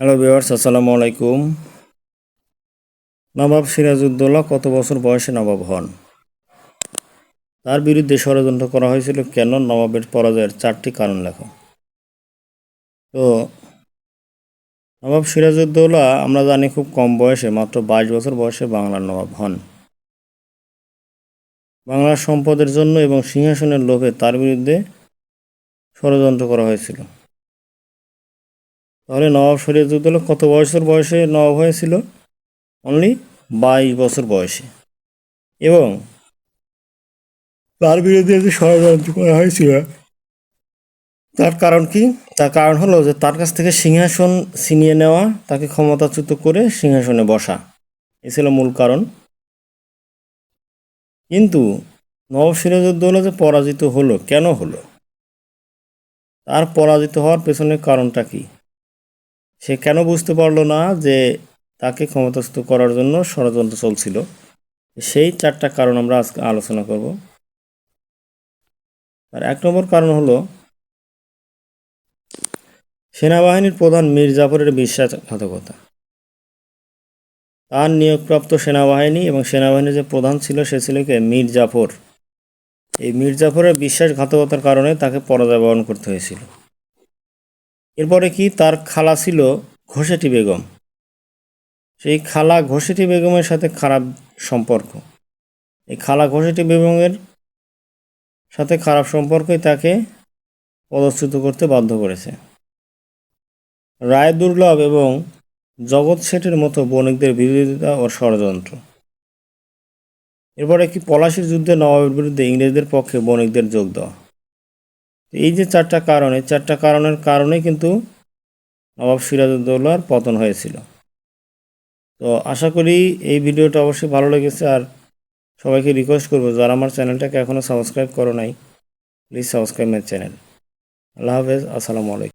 Hello viewers, আসসালামু আলাইকুম। নবাব সিরাজউদ্দৌলা কত বছর বয়সে নবাব হন? তার বিরুদ্ধে ষড়যন্ত্র করা হয়েছিল কেন? নবাবের পরাজয়ের চারটি কারণ লেখো। তো, নবাব সিরাজউদ্দৌলা আমরা জানি খুব কম বয়সে, মাত্র বাইশ বছর বয়সে বাংলার নবাব হন। বাংলার সম্পদের জন্য এবং সিংহাসনের লোভে তার বিরুদ্ধে ষড়যন্ত্র করা হয়েছিল। তাহলে নবাব সিরাজউদ্দৌলা কত বছর বয়সে নবাব হয়েছিল? অনলি বাইশ বছর বয়সে। এবং তার বিরুদ্ধে যে ষড়যন্ত্র করা হয়েছিল, তার কারণ কি? তার কারণ হলো যে তার কাছ থেকে সিংহাসন ছিনিয়ে নেওয়া, তাকে ক্ষমতাচ্যুত করে সিংহাসনে বসা। এ ছিল মূল কারণ। কিন্তু নবাব সিরাজউদ্দৌলা যে পরাজিত হলো, কেন হলো? তার পরাজিত হওয়ার পেছনের কারণটা কি? সে কেন বুঝতে পারল না যে তাকে ক্ষমতাস্থ করার জন্য ষড়যন্ত্র চলছিল? সেই চারটা কারণ আমরা আজকে আলোচনা করব। আর এক নম্বর কারণ হলো, সেনাবাহিনীর প্রধান মীর জাফরের বিশ্বাসঘাতকতা। তার নিয়োগপ্রাপ্ত সেনাবাহিনী এবং সেনাবাহিনীর যে প্রধান ছিল, সে ছিল কে? মীর জাফর। এই মীর জাফরের বিশ্বাসঘাতকতার কারণে তাকে পরাজয় বরণ করতে হয়েছিল। এরপরে কি তার খালা ছিল ঘোষেটি বেগম। সেই খালা ঘোষেটি বেগমের সাথে খারাপ সম্পর্ক। এই খালা ঘোষেটি বেগমের সাথে খারাপ সম্পর্কই তাকে পদচ্যুত করতে বাধ্য করেছে। রায় দুর্লভ এবং জগৎ শেঠের মতো বণিকদের বিরোধিতা ও ষড়যন্ত্র। এরপরে কি পলাশির যুদ্ধে নবাবের বিরুদ্ধে ইংরেজদের পক্ষে বণিকদের যোগ দেওয়া। এই যে চারটা কারণে, চারটা কারণের কারণে কিন্তু নবাব সিরাজউদ্দৌলার পতন হয়েছিল। তো আশা করি এই ভিডিওটা অবশ্যই ভালো লেগেছে আর সবাইকে রিকোয়েস্ট করব, যারা আমার চ্যানেলটাকে এখনও সাবস্ক্রাইব করো নাই প্লিজ সাবস্ক্রাইব মাই চ্যানেল আল্লাহ হাফেজ, আসসালামু আলাইকুম।